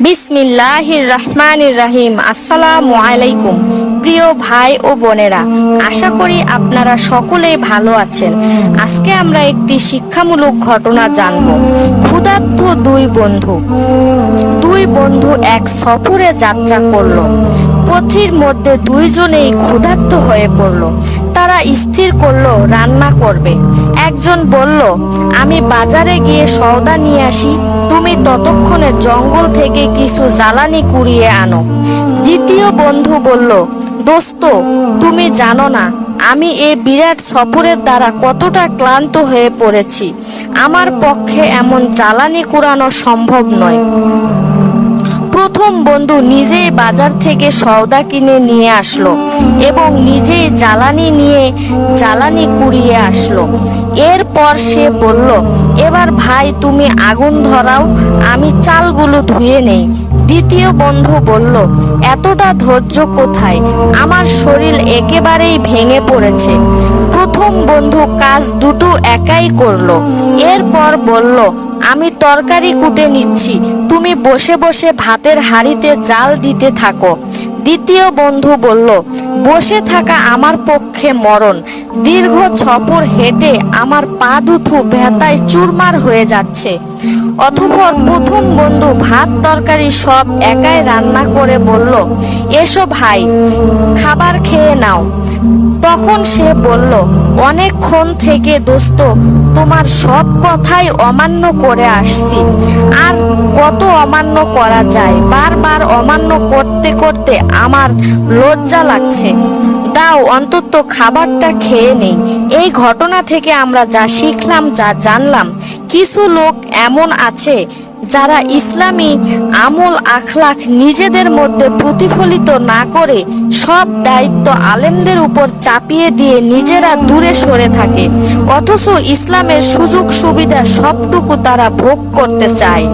বিসমিল্লাহির রহমানির রাহিম আসসালামু আলাইকুম। প্রিয় ভাই ও বোনেরা, আশা করি আপনারা সকলেই ভালো আছেন। আজকে আমরা একটি শিক্ষামূলক ঘটনা জানব। ক্ষুধার্ত দুই বন্ধু। দুই বন্ধু এক সফরে যাত্রা করল। পথির মধ্যে দুইজনেই ক্ষুধার্ত হয়ে পড়ল। তারা স্থির করল, রান্না করবে। একজন বলল, আমি বাজারে গিয়ে সওদা নিয়ে আসি, তুমি ততক্ষণে জঙ্গল থেকে কিছু জ্বালানি কুড়িয়ে আনো। দ্বিতীয় বন্ধু বলল, দোস্ত, তুমি জানো না, আমি এই বিরাট সফরের দ্বারা কতটা ক্লান্ত হয়ে পড়েছি। আমার পক্ষে এমন জ্বালানি কুড়ানো সম্ভব নয়। প্রথম বন্ধু নিজেই বাজার থেকে সওদা কিনে নিয়ে আসলো এবং নিজেই জ্বালানি নিয়ে জ্বালানি কুড়িয়ে আসলো। এরপর সে বলল, এবার ভাই, তুমি আগুন ধরাও, আমি চালগুলো ধুয়ে নেই। দ্বিতীয় বন্ধু বলল, এতটা ধৈর্য কোথায়? আমার শরীর একেবারেই ভেঙে পড়েছে। প্রথম বন্ধু কাজ দুটো একাই করল। এরপর বলল তরকারি কুটে নিচ্ছি। তুমি বসে বসে ভাতের হাঁড়িতে জাল দিতে থাকো। দ্বিতীয় বন্ধু বলল, বসে থাকা আমার পক্ষে মরণ। দীর্ঘ ছপর হেঁটে আমার পা দুটো ব্যথায় চুরমার হয়ে যাচ্ছে। অথপর প্রথম বন্ধু ভাত, তরকারি সব একাই রান্না করে বলল, এসো ভাই, খাবার খেয়ে নাও। তখন সে বলল, অনেকক্ষণ থেকে দোস্ত তোমার সব কথাই অমান্য করে আসছি। আর কত অমান্য করা যায়? বারবার অমান্য করতে করতে আমার লজ্জা লাগছে। দাও, অন্তত খাবারটা খেয়ে নেই। এই ঘটনা থেকে আমরা যা শিখলাম, যা জানলাম, কিছু লোক এমন আছে যারা ইসলামী আমল আখলাখ নিজেদের মধ্যে প্রতিফলিত না করে সব দায়িত্ব আলেমদের উপর চাপিয়ে দিয়ে নিজেরা দূরে সরে থাকে। অথচ ইসলামের সুযোগ সুবিধা সবটুকু তারা ভোগ করতে চায়।